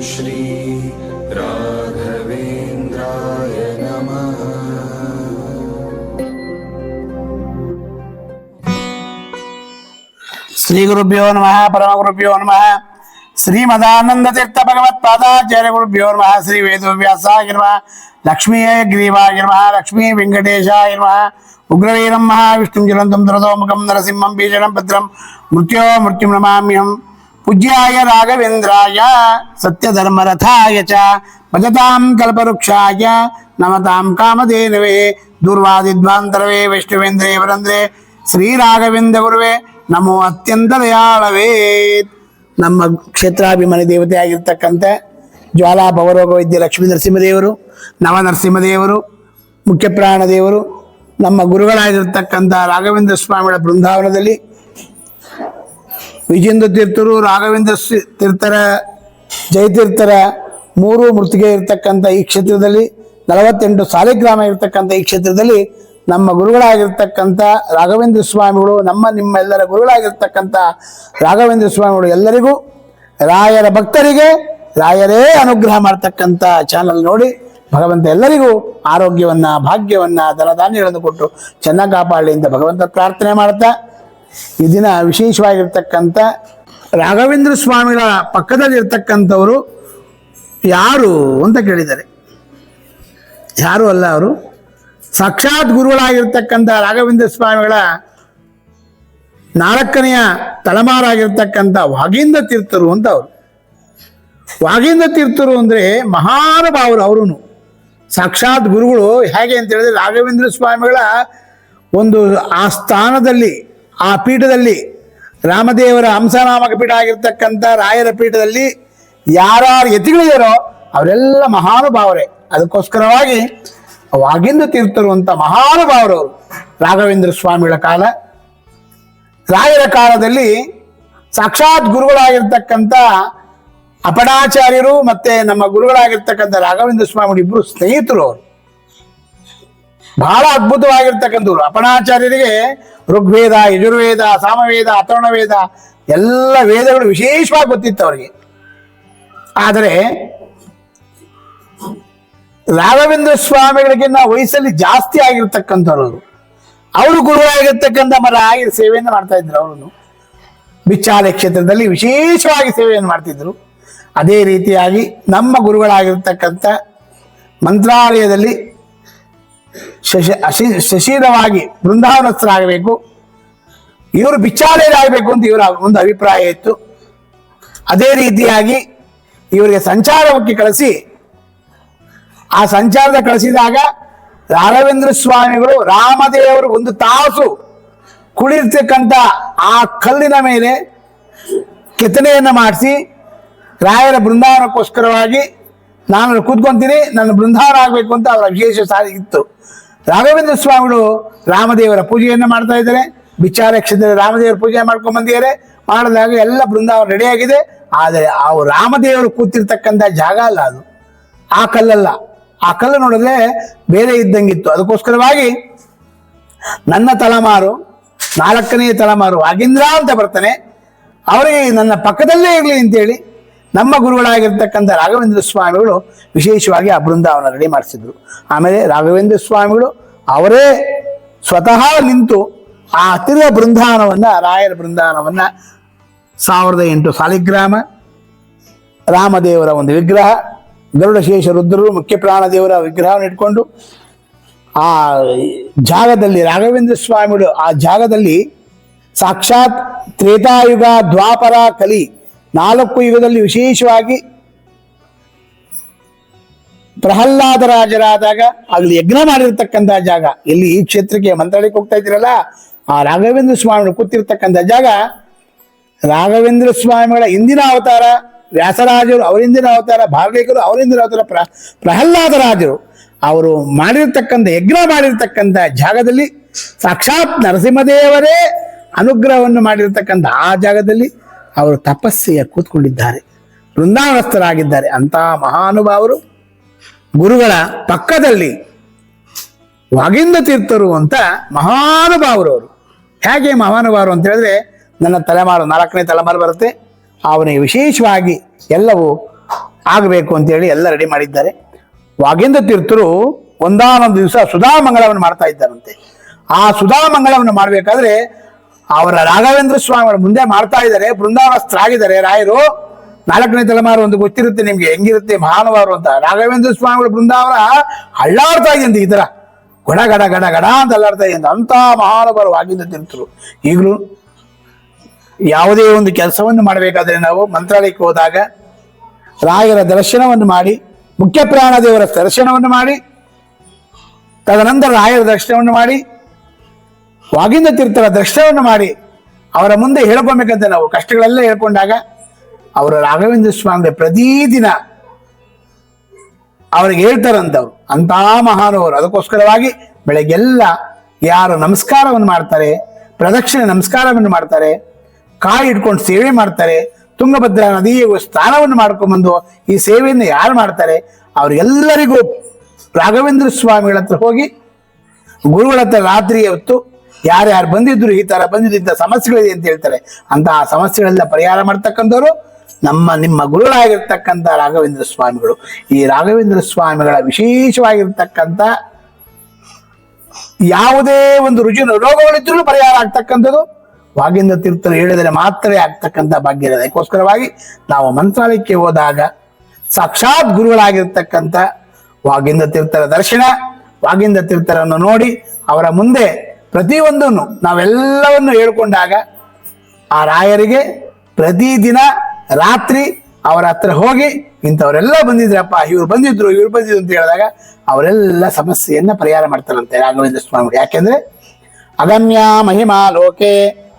ശ്രീ ശ്രീഗുരുഭ്യോ നമ പരമഗുരുഭ്യോ നമ ശ്രീമദാനന്ദ തീർത്ഥ ഭഗവത് പാദാചാര്യ ഗുരുഭ്യോ നമ ശ്രീ വേദവ്യാസായ നമ ലക്ഷ്മിയെ ഗ്രീവായ നമ ലക്ഷ്മി വെങ്കടേശായ നമ ഉഗ്രവീരം മഹാവിഷ്ണു ജുലന്തം ദ്രതോമുഖം നരസിംഹം ഭീഷണം ഭദ്രം മൃത്യോ മൃത്യു നമാമ്യം ಪೂಜ್ಯಾಯ ರಾಘವೇಂದ್ರಾಯ ಸತ್ಯಧರ್ಮರಥಾಯ ಚ ಭಜತಾಂ ಕಲ್ಪವೃಕ್ಷಾಯ ನಮತಾಂ ಕಾಮಧೇನವೇ ದೂರ್ವಾದಿದ್ವಾಂತರವೇ ವೈಷ್ಣವೇಂದ್ರೇ ವರಂದ್ರೆ ಶ್ರೀ ರಾಘವೇಂದ್ರ ಗುರುವೇ ನಮೋ ಅತ್ಯಂತ ದಯಾಳವೇ. ನಮ್ಮ ಕ್ಷೇತ್ರಾಭಿಮಾನಿ ದೇವತೆ ಆಗಿರ್ತಕ್ಕಂಥ ಜ್ವಾಲಾ ಭವರೋಗ ವೈದ್ಯ ಲಕ್ಷ್ಮೀ ನರಸಿಂಹದೇವರು, ನವ ನರಸಿಂಹದೇವರು ಮುಖ್ಯ ಪ್ರಾಣದೇವರು ನಮ್ಮ ಗುರುಗಳಾಗಿರ್ತಕ್ಕಂಥ ರಾಘವೇಂದ್ರ ಸ್ವಾಮಿಗಳ ಬೃಂದಾವನದಲ್ಲಿ ವಿಜೇಂದ್ರ ತೀರ್ಥರು, ರಾಘವೇಂದ್ರ ತೀರ್ಥರ, ಜಯತೀರ್ಥರ ಮೂರು ಮೃತಿಗೆ ಇರತಕ್ಕಂಥ ಈ ಕ್ಷೇತ್ರದಲ್ಲಿ, ನಲವತ್ತೆಂಟು ಸಾಲಿಗ್ರಾಮ ಇರತಕ್ಕಂಥ ಈ ಕ್ಷೇತ್ರದಲ್ಲಿ ನಮ್ಮ ಗುರುಗಳಾಗಿರ್ತಕ್ಕಂಥ ರಾಘವೇಂದ್ರ ಸ್ವಾಮಿಗಳು, ನಮ್ಮ ನಿಮ್ಮೆಲ್ಲರ ಗುರುಗಳಾಗಿರ್ತಕ್ಕಂಥ ರಾಘವೇಂದ್ರ ಸ್ವಾಮಿಗಳು ಎಲ್ಲರಿಗೂ, ರಾಯರ ಭಕ್ತರಿಗೆ ರಾಯರೇ ಅನುಗ್ರಹ ಮಾಡ್ತಕ್ಕಂಥ ಚಾನಲ್ ನೋಡಿ, ಭಗವಂತ ಎಲ್ಲರಿಗೂ ಆರೋಗ್ಯವನ್ನ, ಭಾಗ್ಯವನ್ನ, ಧನಧಾನ್ಯಗಳನ್ನು ಕೊಟ್ಟು ಚೆನ್ನಾಗಿ ಕಾಪಾಡಲಿ ಅಂತ ಭಗವಂತ ಪ್ರಾರ್ಥನೆ ಮಾಡ್ತಾ ಈ ದಿನ ವಿಶೇಷವಾಗಿರ್ತಕ್ಕಂಥ ರಾಘವೇಂದ್ರ ಸ್ವಾಮಿಗಳ ಪಕ್ಕದಲ್ಲಿರ್ತಕ್ಕಂಥವರು ಯಾರು ಅಂತ ಕೇಳಿದ್ದಾರೆ. ಯಾರು ಅಲ್ಲ ಅವರು? ಸಾಕ್ಷಾತ್ ಗುರುಗಳಾಗಿರ್ತಕ್ಕಂಥ ರಾಘವೇಂದ್ರ ಸ್ವಾಮಿಗಳ ನಾಲ್ಕನೆಯ ತಲೆಮಾರಾಗಿರ್ತಕ್ಕಂಥ ವಾಗೀಂದ್ರ ತೀರ್ಥರು ಅಂತ ಅವರು. ವಾಗೇಂದ್ರ ತೀರ್ಥರು ಅಂದರೆ ಮಹಾನುಭಾವರು ಅವರು ಸಾಕ್ಷಾತ್ ಗುರುಗಳು ಹೇಗೆ ಅಂತ ಹೇಳಿದ್ರೆ ರಾಘವೇಂದ್ರ ಸ್ವಾಮಿಗಳ ಒಂದು ಆ ಸ್ಥಾನದಲ್ಲಿ ಆ ಪೀಠದಲ್ಲಿ ರಾಮದೇವರ ಹಂಸನಾಮಕ ಪೀಠ ಆಗಿರ್ತಕ್ಕಂಥ ರಾಯರ ಪೀಠದಲ್ಲಿ ಯಾರ್ಯಾರು ಯತಿಗಳಿದಾರೋ ಅವರೆಲ್ಲ ಮಹಾನುಭಾವರೇ. ಅದಕ್ಕೋಸ್ಕರವಾಗಿ ವಾಗಿಂದ ತೀರ್ಥರು ಅಂತ ಮಹಾನುಭಾವರು ರಾಘವೇಂದ್ರ ಸ್ವಾಮಿಗಳ ಕಾಲ. ರಾಯರ ಕಾಲದಲ್ಲಿ ಸಾಕ್ಷಾತ್ ಗುರುಗಳಾಗಿರ್ತಕ್ಕಂಥ ಅಪಣಾಚಾರ್ಯರು ಮತ್ತೆ ನಮ್ಮ ಗುರುಗಳಾಗಿರ್ತಕ್ಕಂಥ ರಾಘವೇಂದ್ರ ಸ್ವಾಮಿಗಳು ಇಬ್ಬರು ಸ್ನೇಹಿತರು ಅವರು. ಬಹಳ ಅದ್ಭುತವಾಗಿರ್ತಕ್ಕಂಥವ್ರು. ಅಪಣಾಚಾರ್ಯರಿಗೆ ಋಗ್ವೇದ, ಯಜುರ್ವೇದ, ಸಾಮವೇದ, ಅಥರ್ಣವೇದ ಎಲ್ಲ ವೇದಗಳು ವಿಶೇಷವಾಗಿ ಗೊತ್ತಿತ್ತು ಅವರಿಗೆ. ಆದರೆ ರಾಘವೇಂದ್ರ ಸ್ವಾಮಿಗಳಿಗಿನ್ನ ವಯಸ್ಸಲ್ಲಿ ಜಾಸ್ತಿ ಆಗಿರ್ತಕ್ಕಂಥವ್ರು ಅವರು. ಗುರು ಗುರುವಾಗಿರ್ತಕ್ಕಂಥ ಮರ ಆಗಿ ಸೇವೆಯನ್ನು ಮಾಡ್ತಾ ಇದ್ರು ಅವರು ಬಿಚ್ಚಾಲೆ ಕ್ಷೇತ್ರದಲ್ಲಿ ವಿಶೇಷವಾಗಿ ಸೇವೆಯನ್ನು ಮಾಡ್ತಿದ್ರು. ಅದೇ ರೀತಿಯಾಗಿ ನಮ್ಮ ಗುರುಗಳಾಗಿರ್ತಕ್ಕಂಥ ಮಂತ್ರಾಲಯದಲ್ಲಿ ಶಶ ಅಶಿ- ಶಶೀರವಾಗಿ ಬೃಂದಾವನಸ್ಥರಾಗಬೇಕು ಇವರು ಬಿಚ್ಚಾಲೆಯರಾಗಬೇಕು ಅಂತ ಇವರ ಒಂದು ಅಭಿಪ್ರಾಯ ಇತ್ತು. ಅದೇ ರೀತಿಯಾಗಿ ಇವರಿಗೆ ಸಂಚಾರಕ್ಕೆ ಕಳಿಸಿ, ಆ ಸಂಚಾರದ ಕಳಿಸಿದಾಗ ರಾಘವೇಂದ್ರ ಸ್ವಾಮಿಗಳು ರಾಮದೇವರು ಒಂದು ತಾಸು ಕುಳಿರ್ತಕ್ಕಂಥ ಆ ಕಲ್ಲಿನ ಮೇಲೆ ಕೆತ್ತನೆಯನ್ನು ಮಾಡಿಸಿ ರಾಯರ ಬೃಂದಾವನಕ್ಕೋಸ್ಕರವಾಗಿ ನಾನು ಕೂತ್ಕೊಂತೀನಿ ನನ್ನ ಬೃಂದಾವನ ಆಗಬೇಕು ಅಂತ ಅವರ ವಿಶೇಷ ಸಾರಿ ಇತ್ತು. ರಾಘವೇಂದ್ರ ಸ್ವಾಮಿಗಳು ರಾಮದೇವರ ಪೂಜೆಯನ್ನು ಮಾಡ್ತಾ ಇದ್ದಾರೆ. ವಿಚಾರ ಕ್ಷೇತ್ರದಲ್ಲಿ ರಾಮದೇವರ ಪೂಜೆ ಮಾಡ್ಕೊಂಡ್ ಬಂದಿದ್ದಾರೆ. ಮಾಡಿದಾಗ ಎಲ್ಲ ಬೃಂದಾವನ ರೆಡಿಯಾಗಿದೆ ಆದರೆ ಆ ರಾಮದೇವರು ಕೂತಿರ್ತಕ್ಕಂಥ ಜಾಗ ಅಲ್ಲ ಅದು. ಆ ಕಲ್ಲಲ್ಲ. ಆ ಕಲ್ಲು ನೋಡಿದ್ರೆ ಬೇರೆ ಇದ್ದಂಗಿತ್ತು. ಅದಕ್ಕೋಸ್ಕರವಾಗಿ ನನ್ನ ತಲೆಮಾರು ನಾಲ್ಕನೇ ತಲೆಮಾರು ವಾಗೀಂದ್ರ ಅಂತ ಬರ್ತಾನೆ. ಅವರಿಗೆ ನನ್ನ ಪಕ್ಕದಲ್ಲೇ ಇರಲಿ ಅಂತೇಳಿ ನಮ್ಮ ಗುರುಗಳಾಗಿರ್ತಕ್ಕಂಥ ರಾಘವೇಂದ್ರ ಸ್ವಾಮಿಗಳು ವಿಶೇಷವಾಗಿ ಆ ಬೃಂದಾವನ ರೆಡಿ ಮಾಡಿಸಿದ್ರು. ಆಮೇಲೆ ರಾಘವೇಂದ್ರ ಸ್ವಾಮಿಗಳು ಅವರೇ ಸ್ವತಃ ನಿಂತು ಆ ತಿರ ಬೃಂದಾವನವನ್ನ, ರಾಯರ ಬೃಂದಾವನವನ್ನ ಸಾವಿರದ ಎಂಟು ಸಾಲಿಗ್ರಾಮ, ರಾಮದೇವರ ಒಂದು ವಿಗ್ರಹ ಗರುಡಶೇಷ ರುದ್ರರು ಮುಖ್ಯ ಪ್ರಾಣದೇವರ ವಿಗ್ರಹವನ್ನು ಇಟ್ಕೊಂಡು ಆ ಜಾಗದಲ್ಲಿ ರಾಘವೇಂದ್ರ ಸ್ವಾಮಿಗಳು ಆ ಜಾಗದಲ್ಲಿ ಸಾಕ್ಷಾತ್ ತ್ರೇತಾಯುಗ ದ್ವಾಪರ ಕಲಿ ನಾಲ್ಕು ಯುಗದಲ್ಲಿ ವಿಶೇಷವಾಗಿ ಪ್ರಹ್ಲಾದ ರಾಜರಾದಾಗ ಅಲ್ಲಿ ಯಜ್ಞ ಮಾಡಿರ್ತಕ್ಕಂಥ ಜಾಗ. ಇಲ್ಲಿ ಈ ಕ್ಷೇತ್ರಕ್ಕೆ ಮಂತ್ರಾಲಯಕ್ಕೆ ಹೋಗ್ತಾ ಇದ್ದೀರಲ್ಲ? ಆ ರಾಘವೇಂದ್ರ ಸ್ವಾಮಿಗಳು ಕೂತಿರ್ತಕ್ಕಂಥ ಜಾಗ. ರಾಘವೇಂದ್ರ ಸ್ವಾಮಿಗಳ ಇಂದಿನ ಅವತಾರ, ವ್ಯಾಸರಾಜರು ಅವರಿಂದಿನ ಅವತಾರ ಭಾರತೀಕರು ಅವರಿಂದಿನ ಅವತಾರ, ಪ್ರ ಪ್ರಹ್ಲಾದರಾಜರು ಅವರು ಮಾಡಿರ್ತಕ್ಕಂಥ, ಯಜ್ಞ ಮಾಡಿರ್ತಕ್ಕಂಥ ಜಾಗದಲ್ಲಿ ಸಾಕ್ಷಾತ್ ನರಸಿಂಹದೇವರೇ ಅನುಗ್ರಹವನ್ನು ಮಾಡಿರ್ತಕ್ಕಂಥ ಆ ಜಾಗದಲ್ಲಿ ಅವರು ತಪಸ್ಸೆಯ ಕೂತ್ಕೊಂಡಿದ್ದಾರೆ. ವೃಂದಾವನಸ್ಥರಾಗಿದ್ದಾರೆ. ಅಂತ ಮಹಾನುಭಾವರು ಗುರುಗಳ ಪಕ್ಕದಲ್ಲಿ ವಾಗಿಂದ ತೀರ್ಥರು ಅಂತ ಮಹಾನುಭಾವರು ಅವರು. ಹೇಗೆ ಮಹಾನುಭಾವರು ಅಂತ ಹೇಳಿದ್ರೆ, ನನ್ನ ತಲೆಮಾರು ನಾಲ್ಕನೇ ತಲೆಮಾರು ಬರುತ್ತೆ. ಅವನಿಗೆ ವಿಶೇಷವಾಗಿ ಎಲ್ಲವೂ ಆಗಬೇಕು ಅಂತೇಳಿ ಎಲ್ಲ ರೆಡಿ ಮಾಡಿದ್ದಾರೆ. ವಾಗಿಂದ ತೀರ್ಥರು ಒಂದಾನೊಂದು ದಿವಸ ಸುಧಾಮಂಗಳವನ್ನು ಮಾಡ್ತಾ ಇದ್ದಾರಂತೆ. ಆ ಸುಧಾಮಂಗಳವನ್ನು ಮಾಡಬೇಕಾದ್ರೆ ಅವರ ರಾಘವೇಂದ್ರ ಸ್ವಾಮಿಗಳು ಮುಂದೆ ಮಾಡ್ತಾ ಇದ್ದಾರೆ, ಬೃಂದಾವನಸ್ಥರಾಗಿದ್ದಾರೆ. ರಾಯರು, ನಾಲ್ಕನೇ ತಲೆಮಾರು ಒಂದು ಗೊತ್ತಿರುತ್ತೆ ನಿಮ್ಗೆ, ಹೆಂಗಿರುತ್ತೆ ಮಹಾನುಭಾವರು ಅಂತ. ರಾಘವೇಂದ್ರ ಸ್ವಾಮಿಗಳು ಬೃಂದಾವನ ಅಳ್ಳಾಡ್ತಾ ಇದ್ದಂತೆ ಈ ತರ ಗಡ ಗಡ ಗಡ ಗಡ ಅಂತ ಅಲ್ಲಾಡ್ತಾ ಇದ್ದಂತೆ ಅಂತ ಮಹಾನುಭಾವರು ಆಗಿಂದ ತಿಂತರು ಈಗಲೂ ಯಾವುದೇ ಒಂದು ಕೆಲಸವನ್ನು ಮಾಡಬೇಕಾದ್ರೆ ನಾವು ಮಂತ್ರಾಲಯಕ್ಕೆ ಹೋದಾಗ ರಾಯರ ದರ್ಶನವನ್ನು ಮಾಡಿ ಮುಖ್ಯ ಪ್ರಾಣ ದೇವರ ದರ್ಶನವನ್ನು ಮಾಡಿ, ತದನಂತರ ರಾಯರ ದರ್ಶನವನ್ನು ಮಾಡಿ ವಾಗಿಂದ ತೀರ್ಥರ ದರ್ಶನವನ್ನು ಮಾಡಿ ಅವರ ಮುಂದೆ ಹೇಳ್ಕೊಬೇಕಂತ ನಾವು ಕಷ್ಟಗಳೆಲ್ಲ ಹೇಳ್ಕೊಂಡಾಗ ಅವರ ರಾಘವೇಂದ್ರ ಸ್ವಾಮಿ ಪ್ರತಿದಿನ ಅವ್ರಿಗೆ ಹೇಳ್ತಾರಂತವ್ರು. ಅಂತ ಮಹಾನವರು ಅದಕ್ಕೋಸ್ಕರವಾಗಿ ಬೆಳಗ್ಗೆಲ್ಲ ಯಾರು ನಮಸ್ಕಾರವನ್ನು ಮಾಡ್ತಾರೆ, ಪ್ರದಕ್ಷಿಣೆ ನಮಸ್ಕಾರವನ್ನು ಮಾಡ್ತಾರೆ, ಕಾಯಿ ಇಟ್ಕೊಂಡು ಸೇವೆ ಮಾಡ್ತಾರೆ, ತುಂಗಭದ್ರಾ ನದಿಯ ಸ್ನಾನವನ್ನು ಮಾಡ್ಕೊಂಡ್ಬಂದು ಈ ಸೇವೆಯನ್ನು ಯಾರು ಮಾಡ್ತಾರೆ, ಅವ್ರಿಗೆಲ್ಲರಿಗೂ ರಾಘವೇಂದ್ರ ಸ್ವಾಮಿಗಳ ಹತ್ರ ಹೋಗಿ ಗುರುಗಳ ಹತ್ರ ರಾತ್ರಿ ಹೊತ್ತು ಯಾರ್ಯಾರು ಬಂದಿದ್ರು ಈ ತರ ಬಂದಿದ್ದು ಇಂಥ ಸಮಸ್ಯೆಗಳಿದೆ ಅಂತ ಹೇಳ್ತಾರೆ. ಅಂತ ಆ ಸಮಸ್ಯೆಗಳೆಲ್ಲ ಪರಿಹಾರ ಮಾಡ್ತಕ್ಕಂಥವ್ರು ನಮ್ಮ, ನಿಮ್ಮ ಗುರುಗಳಾಗಿರ್ತಕ್ಕಂಥ ರಾಘವೇಂದ್ರ ಸ್ವಾಮಿಗಳು. ಈ ರಾಘವೇಂದ್ರ ಸ್ವಾಮಿಗಳ ವಿಶೇಷವಾಗಿರ್ತಕ್ಕಂಥ ಯಾವುದೇ ಒಂದು ರುಜಿ, ರೋಗಗಳಿದ್ರೂ ಪರಿಹಾರ ಆಗ್ತಕ್ಕಂಥದ್ದು. ವಾಗಿಂದ ತೀರ್ಥರು ಹೇಳಿದರೆ ಮಾತ್ರ ಆಗ್ತಕ್ಕಂಥ ಭಾಗ್ಯ ಅದಕ್ಕೋಸ್ಕರವಾಗಿ ನಾವು ಮಂತ್ರಾಲಯಕ್ಕೆ ಹೋದಾಗ ಸಾಕ್ಷಾತ್ ಗುರುಗಳಾಗಿರ್ತಕ್ಕಂಥ ವಾಗಿಂದ ತೀರ್ಥರ ದರ್ಶನ ವಾಗಿಂದ ತೀರ್ಥರನ್ನು ನೋಡಿ ಅವರ ಮುಂದೆ ಪ್ರತಿಯೊಂದನ್ನು ನಾವೆಲ್ಲವನ್ನು ಹೇಳ್ಕೊಂಡಾಗ ಆ ರಾಯರಿಗೆ ಪ್ರತಿದಿನ ರಾತ್ರಿ ಅವರ ಹತ್ರ ಹೋಗಿ ಇಂಥವರೆಲ್ಲ ಬಂದಿದ್ರಪ್ಪ, ಇವ್ರು ಬಂದಿದ್ರು ಇವ್ರು ಬಂದಿದ್ರು ಅಂತ ಹೇಳಿದಾಗ ಅವರೆಲ್ಲ ಸಮಸ್ಯೆಯನ್ನು ಪರಿಹಾರ ಮಾಡ್ತಾರಂತೆ ರಾಘವೇಂದ್ರ ಸ್ವಾಮಿ ಯಾಕೆಂದ್ರೆ ಅಗಮ್ಯ ಮಹಿಮಾ ಲೋಕೆ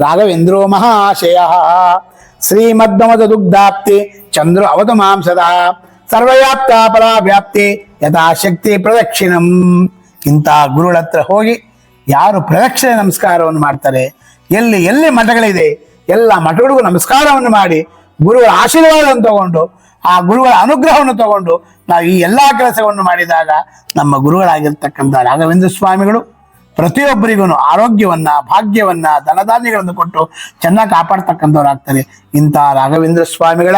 ರಾಘವೇಂದ್ರೋ ಮಹಾಶಯ. ಶ್ರೀಮದ್ಮದ ದುಗ್ಧಾಪ್ತಿ ಚಂದ್ರ ಅವಧ ಮಾಂಸದ ಸರ್ವವ್ಯಾಪ್ತ ಪರಾವ್ಯಾಪ್ತಿ ಯಥಾಶಕ್ತಿ ಪ್ರದಕ್ಷಿಣಂ. ಇಂಥ ಗುರುಳತ್ರ ಹೋಗಿ ಯಾರು ಪ್ರದಕ್ಷಿಣೆ ನಮಸ್ಕಾರವನ್ನು ಮಾಡ್ತಾರೆ, ಎಲ್ಲಿ ಎಲ್ಲಿ ಮಠಗಳಿದೆ, ಎಲ್ಲ ಮಠಗಳಿಗೂ ನಮಸ್ಕಾರವನ್ನು ಮಾಡಿ ಗುರುಗಳ ಆಶೀರ್ವಾದವನ್ನು ತಗೊಂಡು, ಆ ಗುರುಗಳ ಅನುಗ್ರಹವನ್ನು ತಗೊಂಡು ನಾವು ಈ ಎಲ್ಲಾ ಕೆಲಸವನ್ನು ಮಾಡಿದಾಗ ನಮ್ಮ ಗುರುಗಳಾಗಿರ್ತಕ್ಕಂಥ ರಾಘವೇಂದ್ರ ಸ್ವಾಮಿಗಳು ಪ್ರತಿಯೊಬ್ಬರಿಗೂ ಆರೋಗ್ಯವನ್ನ, ಭಾಗ್ಯವನ್ನ, ಧನಧಾನ್ಯಗಳನ್ನು ಕೊಟ್ಟು ಚೆನ್ನಾಗಿ ಕಾಪಾಡ್ತಕ್ಕಂಥವ್ರಾಗ್ತಾರೆ. ಇಂಥ ರಾಘವೇಂದ್ರ ಸ್ವಾಮಿಗಳ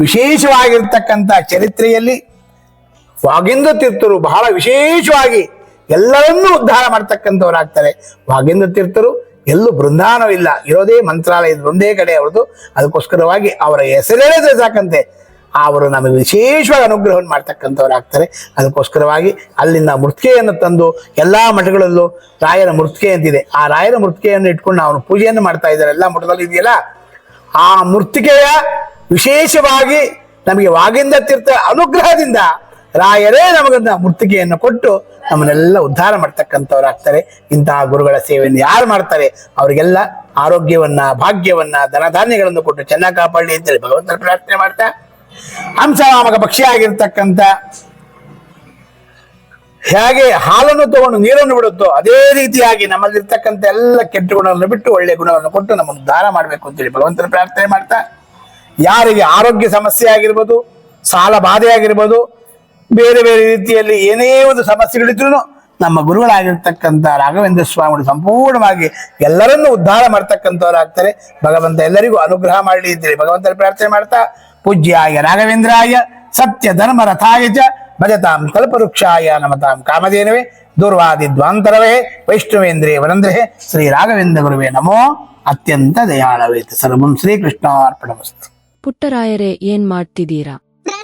ವಿಶೇಷವಾಗಿರ್ತಕ್ಕಂಥ ಚರಿತ್ರೆಯಲ್ಲಿ ವಾಗೇಂದ್ರ ತೀರ್ಥರು ಬಹಳ ವಿಶೇಷವಾಗಿ ಎಲ್ಲರನ್ನೂ ಉದ್ಧಾರ ಮಾಡ್ತಕ್ಕಂಥವರಾಗ್ತಾರೆ. ವಾಗೇಂದ್ರ ತೀರ್ಥರು ಎಲ್ಲೂ ಬೃಂದಾನವಿಲ್ಲ ಇರೋದೇ ಮಂತ್ರಾಲಯದ ಒಂದೇ ಕಡೆ ಅವ್ರದ್ದು. ಅದಕ್ಕೋಸ್ಕರವಾಗಿ ಅವರ ಹೆಸರೇಳಿದ್ರೆ ಸಾಕಂತೆ. ಅವರು ನಮಗೆ ವಿಶೇಷವಾಗಿ ಅನುಗ್ರಹವನ್ನು ಮಾಡ್ತಕ್ಕಂಥವರಾಗ್ತಾರೆ. ಅದಕ್ಕೋಸ್ಕರವಾಗಿ ಅಲ್ಲಿಂದ ಮೃತ್ಕೆಯನ್ನು ತಂದು ಎಲ್ಲಾ ಮಠಗಳಲ್ಲೂ ರಾಯರ ಮೃತ್ಕೆ ಅಂತಿದೆ. ಆ ರಾಯರ ಮೃತ್ಕೆಯನ್ನು ಇಟ್ಕೊಂಡು ಅವನು ಪೂಜೆಯನ್ನು ಮಾಡ್ತಾ ಇದ್ದಾರೆ. ಎಲ್ಲ ಮಠದಲ್ಲಿ ಇದೆಯಲ್ಲ? ಆ ಮೃತ್ತಿಕೆಯ ವಿಶೇಷವಾಗಿ ನಮಗೆ ತೀರ್ಥ ಅನುಗ್ರಹದಿಂದ ರಾಯರೇ ನಮಗನ್ನ ಮೃತ್ತಿಕೆಯನ್ನು ಕೊಟ್ಟು ನಮ್ಮನ್ನೆಲ್ಲ ಉದ್ಧಾರ ಮಾಡ್ತಕ್ಕಂಥವ್ರಾಗ್ತಾರೆ ಇಂತಹ ಗುರುಗಳ ಸೇವೆಯನ್ನು ಯಾರು ಮಾಡ್ತಾರೆ? ಅವರಿಗೆಲ್ಲ ಆರೋಗ್ಯವನ್ನ, ಭಾಗ್ಯವನ್ನ, ಧನಧಾನ್ಯಗಳನ್ನು ಕೊಟ್ಟು ಚೆನ್ನಾಗಿ ಕಾಪಾಡಲಿ ಅಂತೇಳಿ ಭಗವಂತನ ಪ್ರಾರ್ಥನೆ ಮಾಡ್ತಾ, ಹಂಸನಾಮಕ ಪಕ್ಷಿ ಆಗಿರ್ತಕ್ಕಂಥ ಹೇಗೆ ಹಾಲನ್ನು ತಗೊಂಡು ನೀರನ್ನು ಬಿಡುತ್ತೋ ಅದೇ ರೀತಿಯಾಗಿ ನಮ್ಮಲ್ಲಿರ್ತಕ್ಕಂಥ ಎಲ್ಲ ಕೆಟ್ಟ ಗುಣಗಳನ್ನು ಬಿಟ್ಟು ಒಳ್ಳೆಯ ಗುಣವನ್ನು ಕೊಟ್ಟು ನಮ್ಮನ್ನು ದಾನ ಮಾಡಬೇಕು ಅಂತೇಳಿ ಭಗವಂತನ ಪ್ರಾರ್ಥನೆ ಮಾಡ್ತಾ, ಯಾರಿಗೆ ಆರೋಗ್ಯ ಸಮಸ್ಯೆ ಆಗಿರ್ಬೋದು, ಸಾಲ ಬಾಧೆ ಆಗಿರ್ಬೋದು ಬೇರೆ ಬೇರೆ ರೀತಿಯಲ್ಲಿ ಏನೇ ಒಂದು ಸಮಸ್ಯೆಗಳಿದ್ರು ನಮ್ಮ ಗುರುಗಳಾಗಿರ್ತಕ್ಕಂಥ ರಾಘವೇಂದ್ರ ಸ್ವಾಮಿಗಳು ಸಂಪೂರ್ಣವಾಗಿ ಎಲ್ಲರನ್ನೂ ಉದ್ಧಾರ ಮಾಡ್ತಕ್ಕಂಥವ್ರಾಗ್ತಾರೆ. ಭಗವಂತ ಎಲ್ಲರಿಗೂ ಅನುಗ್ರಹ ಮಾಡಲಿ ಅಂತೇಳಿ ಭಗವಂತನ ಪ್ರಾರ್ಥನೆ ಮಾಡ್ತಾ, ಪೂಜ್ಯಾಯ ರಾಘವೇಂದ್ರಾಯ ಸತ್ಯ ಧರ್ಮ ರಥಾಯ ಚ ಭಜತಾಂ ಕಲ್ಪವೃಕ್ಷಾಯ ನಮತಾಂ ಕಾಮಧೇನವೇ ದೂರ್ವಾದಿ ದ್ವಾಂತರವೇ ವೈಷ್ಣವೇಂದ್ರೇ ವರಂದ್ರೇ ಶ್ರೀ ರಾಘವೇಂದ್ರ ಗುರುವೇ ನಮೋ. ಅತ್ಯಂತ ದಯಾಳವೇತ. ಸರ್ವಂ ಶ್ರೀ ಅರ್ಪಣಮಸ್ತು ಪುಟ್ಟರಾಯರೇ, ಏನ್ ಮಾಡ್ತಿದ್ದೀರಾ?